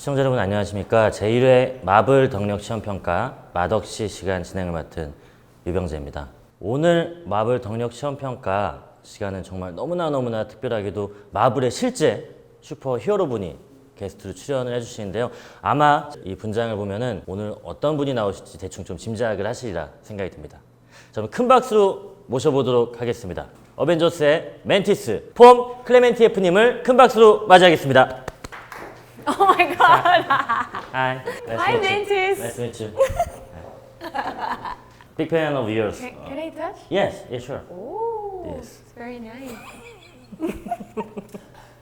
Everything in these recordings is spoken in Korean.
시청자 여러분 안녕하십니까? 제1회 마블 덕력 시험 평가 마덕시 시간 진행을 맡은 유병재입니다. 오늘 마블 덕력 시험 평가 시간은 정말 너무나 너무나 특별하게도 마블의 실제 슈퍼 히어로 분이 게스트로 출연을 해주시는데요. 아마 이 분장을 보면은 오늘 어떤 분이 나오실지 대충 좀 짐작을 하시리라 생각이 듭니다. 큰 박수로 모셔보도록 하겠습니다. 어벤져스의 멘티스 폼 클레멘티 F님을 큰 박수로 맞이하겠습니다 Oh my god. Hi. Nice Hi, meet you. Mantis. Nice to meet you. Big fan of yours. Can, can I touch? Yes, yeah, sure. Oh, Yes. it's very nice.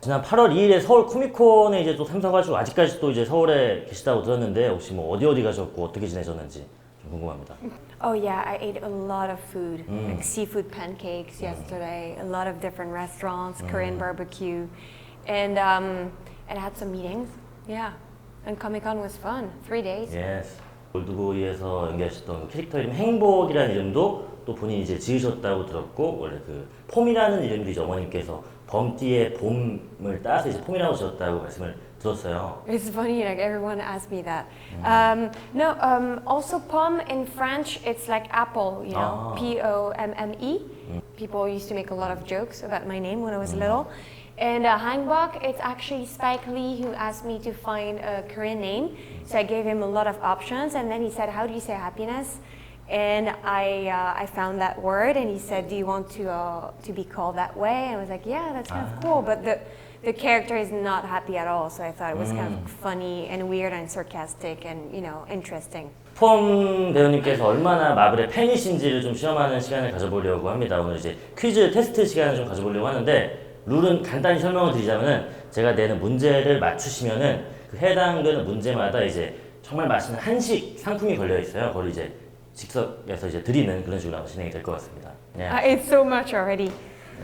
지난 8월 2일에 서울 코미콘에 이제 또 참석하시고 아직까지 또 이제 서울에 계시다고 들었는데 혹시 뭐 어디 어디 가셨고 어떻게 지내셨는지 좀 궁금합니다. Oh yeah, I ate a lot of food, like seafood pancakes yesterday. A lot of different restaurants, Korean barbecue, and um, and had some meetings. Yeah, and Comic Con was fun. Three days. Yes. 올드보이에서 연기하셨던 그 캐릭터 이름 행복이라는 이름도 또 본인이 이제 지으셨다고 들었고 원래 그 폼이라는 이름도 이제 어머님께서 범띠의 봄을 따서 이제 폼이라고 지었다고 말씀을 들었어요. It's funny, like everyone asks me that. Um, no, um, also pomme in French, it's like apple, you know, Ah. P O M M E. People used to make a lot of jokes about my name when I was little. And uh, Hangbok, it's actually Spike Lee who asked me to find a Korean name. So I gave him a lot of options, and then he said, "How do you say happiness?" And I, uh, I found that word, and he said, "Do you want to, uh, to be called that way?" And I was like, "Yeah, that's kind of cool." But the, the character is not happy at all, so I thought it was kind of funny and weird and sarcastic and you know interesting. 폼 배우님께서 얼마나 마블의 팬이신지를 좀 시험하는 시간을 가져보려고 합니다. 오늘 이제 퀴즈 테스트 시간을 좀 가져보려고 하는데 룰은 간단히 설명을 드리자면은 제가 내는 문제를 맞추시면은 그 해당되는 문제마다 이제 정말 맛있는 한식 상품이 걸려 있어요. 그걸 이제 즉석에서 이제 드리는 그런 식으로 아마 진행이 될 것 같습니다. 네. I ate so much already.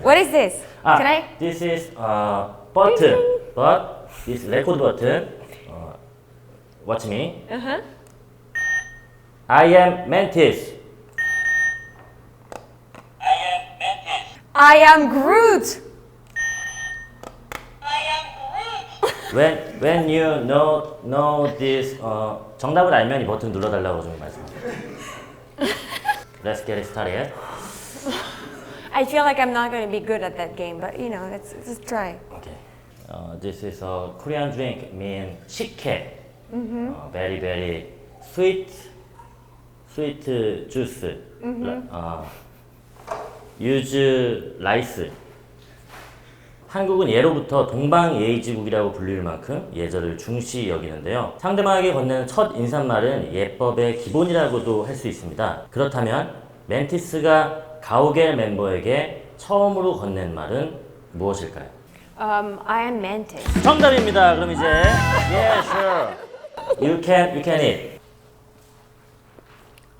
What is this? 아, Can I? this is uh, button, but this record button. Uh, watch me. Uh huh. I am Mantis. I am Groot. When when you know know this 어, 정답을 알면 이 버튼 눌러달라고 좀 말씀드려요. Let's get it started. I feel like I'm not going to be good at that game, but you know, let's let's try. Okay. Uh, this is a Korean drink mean 식혜. Uh, very very sweet sweet juice. Uh, use rice. 한국은 예로부터 동방예의지국이라고 불릴 만큼 예절을 중시 여기는데요. 상대방에게 건네는 첫 인사말은 예법의 기본이라고도 할 수 있습니다. 그렇다면 멘티스가 가오갤 멤버에게 처음으로 건넨 말은 무엇일까요? Um, I am Mantis. 정답입니다. 그럼 이제 yeah, sure. You can you can eat.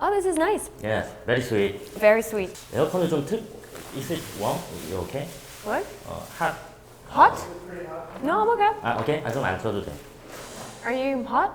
Oh, this is nice. Yes, very sweet. Very sweet. 에어컨을 좀 틀. Is it warm? You okay? What? 어, hot. Hot? No, I'm okay. 아, 오케이. 아, 좀안 틀어도 돼. Are you hot?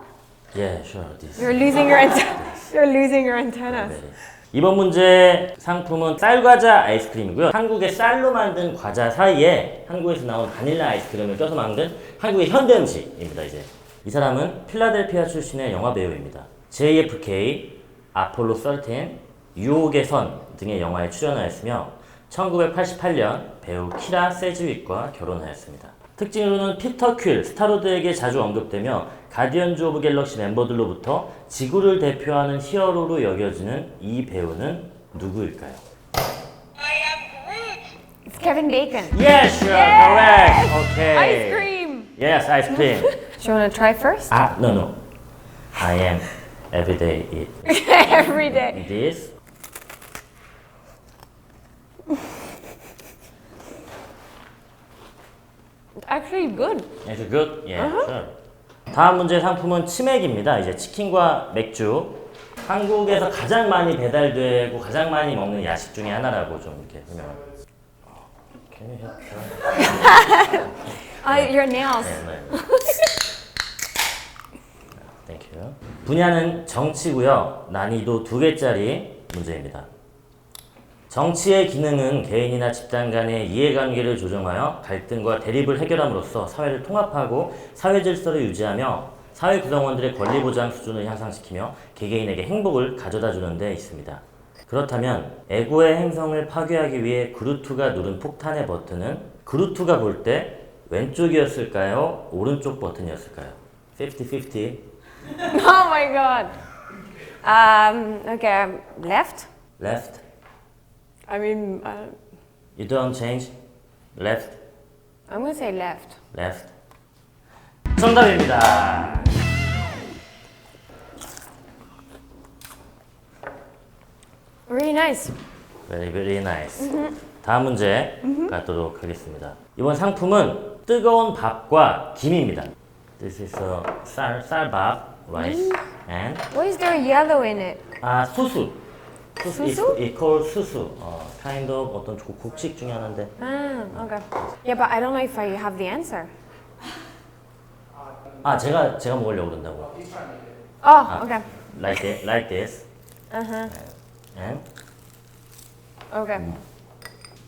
Yeah, sure. This. You're losing your antenna. You're losing your antennas. 네. 이번 문제 상품은 쌀과자 아이스크림이고요. 한국의 쌀로 만든 과자 사이에 한국에서 나온 바닐라 아이스크림을 껴서 만든 한국의 현대 음식입니다. 이제 이 사람은 필라델피아 출신의 영화 배우입니다. JFK, 아폴로 13, 유혹의 선 등의 영화에 출연하였으며 1988년 배우 키라 세즈윅과 결혼하였습니다. 특징으로는 피터 퀼, 스타로드에게 자주 언급되며 가디언즈 오브 갤럭시 멤버들로부터 지구를 대표하는 히어로로 여겨지는 이 배우는 누구일까요? It's Kevin Bacon. Yes, sure, correct. Okay. Ice cream. Yes, ice cream. Do you want to try first? ah, no, no. I am everyday eat Every day. this. Actually good. Is it good? Yeah, sure. 다음 문제 상품은 치맥입니다. 이제 치킨과 맥주. 한국에서 가장 많이 배달되고 가장 많이 먹는 야식 중에 하나라고 좀 이렇게 설명을. Can you help? Uh, your nails. 네, 네. Thank you. 분야는 정치고요. 난이도 두 개짜리 문제입니다. 정치의 기능은 개인이나 집단 간의 이해관계를 조정하여 갈등과 대립을 해결함으로써 사회를 통합하고 사회 질서를 유지하며 사회 구성원들의 권리 보장 수준을 향상시키며 개개인에게 행복을 가져다 주는 데 있습니다. 그렇다면 에고의 행성을 파괴하기 위해 그루트가 누른 폭탄의 버튼은 그루트가 볼 때 왼쪽이었을까요? 오른쪽 버튼이었을까요? 50-50 oh my god. Um, okay, left. left I mean, uh, you don't change left I'm gonna say left. left 정답입니다. Really nice. Very very nice. 다음 문제 가도록 하겠습니다. 이번 상품은 뜨거운 밥과 김입니다. This is a 쌀 쌀밥, rice, and What is there yellow in it? 아 수수. 수수? It, it called 수수. 어, kind of 어떤 조- 곡식 중에 하나인데. Ah, okay. Yeah, but I don't know if I have the answer. 아 제가 제가 먹으려고 그런다고. Oh, okay. Like this, like this, Uh huh. and Okay.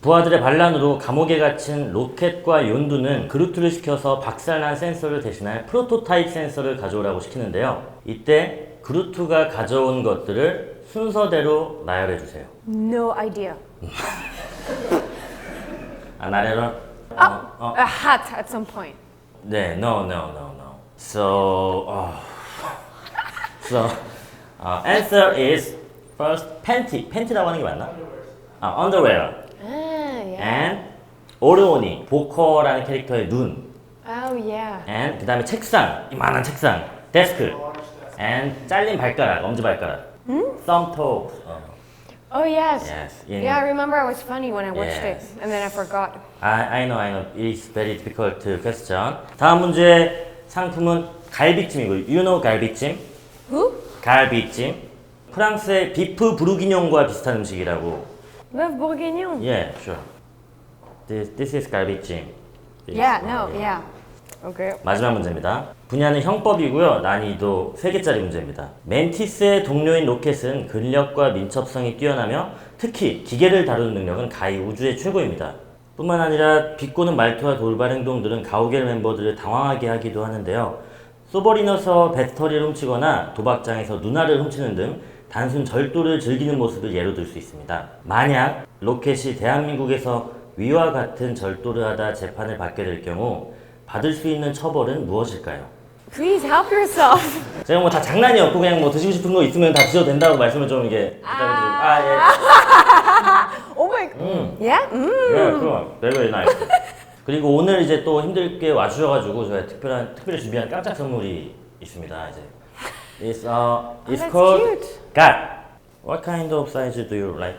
부하들의 반란으로 감옥에 갇힌 로켓과 연두는 그루트를 시켜서 박살난 센서를 대신할 프로토타입 센서를 가져오라고 시키는데요. 이때 그루트가 가져온 것들을 순서대로 나열해 주세요. No idea. 아, 나열은 어, 어, A hat at some point. 네, no, no, no, no. So, uh, so, uh, answer is first panty. 팬티라고 하는 게 맞나? 아, underwear. Ah, yeah. and 오르오니, 보커라는 캐릭터의 눈. Oh, yeah. and 그 다음에 책상, 이만한 책상, 데스크, and 잘린 발가락, 엄지 발가락, thumb toes. 어, Oh, yes. yes. In, Yeah, I remember it was funny when I watched Yes. it, and then I forgot. I, I know, I know. It's very difficult question. 다음 문제 상품은 갈비찜이고, you know 갈비찜? Who? 갈비찜. 프랑스의 비프 부르기뇽과 비슷한 음식이라고. Beuf bourguignon. Yeah, sure. This, this is 갈비찜. This, Yeah, 어, no, yeah. yeah. Okay. 마지막 문제입니다. 분야는 형법이고요. 난이도 3개짜리 문제입니다. 멘티스의 동료인 로켓은 근력과 민첩성이 뛰어나며 특히 기계를 다루는 능력은 가히 우주의 최고입니다. 뿐만 아니라 비꼬는 말투와 돌발 행동들은 가오갤 멤버들을 당황하게 하기도 하는데요. 소버리너서 배터리를 훔치거나 도박장에서 누나를 훔치는 등 단순 절도를 즐기는 모습을 예로 들 수 있습니다. 만약 로켓이 대한민국에서 위와 같은 절도를 하다 재판을 받게 될 경우 받을 수 있는 처벌은 무엇일까요? Please help yourself. 제가 뭐 다 장난이었고 그냥 뭐 드시고 싶은 거 있으면 다 드셔도 된다고 말씀을 좀 이게 부탁드리고 아 oh my. 예. 음. Yeah. Mm. 예, 그럼 very very nice. 그리고 오늘 이제 또 힘들게 와주셔가지고 저희 특별한 특별히 준비한 깜짝 선물이 있습니다. 이제 it's uh it's that's called cute. gat. What kind of size do you like?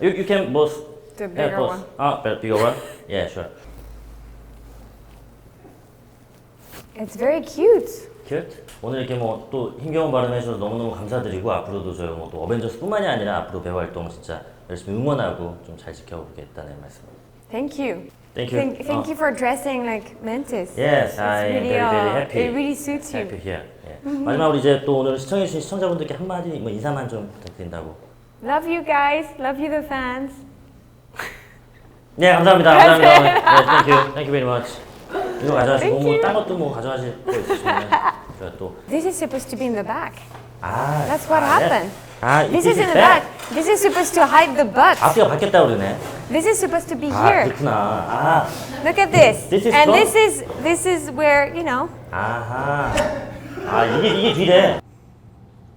You you can both. The bigger one. Ah, bigger one. Yeah, sure. It's very cute. cute. 오늘 이렇게 뭐 또 힘겨운 발언 해 주셔서 너무너무 감사드리고 앞으로도 저희 뭐또 어벤져스뿐만이 아니라 앞으로 배우 활동 진짜 열심히 응원하고 좀 잘 지켜보겠다는 말씀. Thank you. Thank you. Thank, thank 어. you for dressing like Mantis. Yes, I am really, very very uh, happy. It really suits you. happy here. 예. 마지막으로 이제 또 오늘 시청해주신 시청자분들께 한마디 뭐 인사만 좀 부탁드린다고. Love you guys. Love you the fans. 네, 감사합니다. 감사합니다. 네, thank you. Thank you very much. 이거 가져가시고 Thank 뭐 you. 딴 것도 뭐 가져가실 거 있으시면 제가 또 This is supposed to be in the back. 아, That's what 아, happened. 아, This is in the that? back. This is supposed to hide the butt. 앞뒤가 바뀌었다 그러네. This is supposed to be 아, here. 그렇구나. 아, Look at this. This is and from- this is this is where you know. 아하. 아, 이게 이게 뒤래.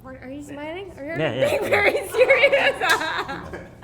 Are you smiling? Are you Yeah, yeah. being very serious?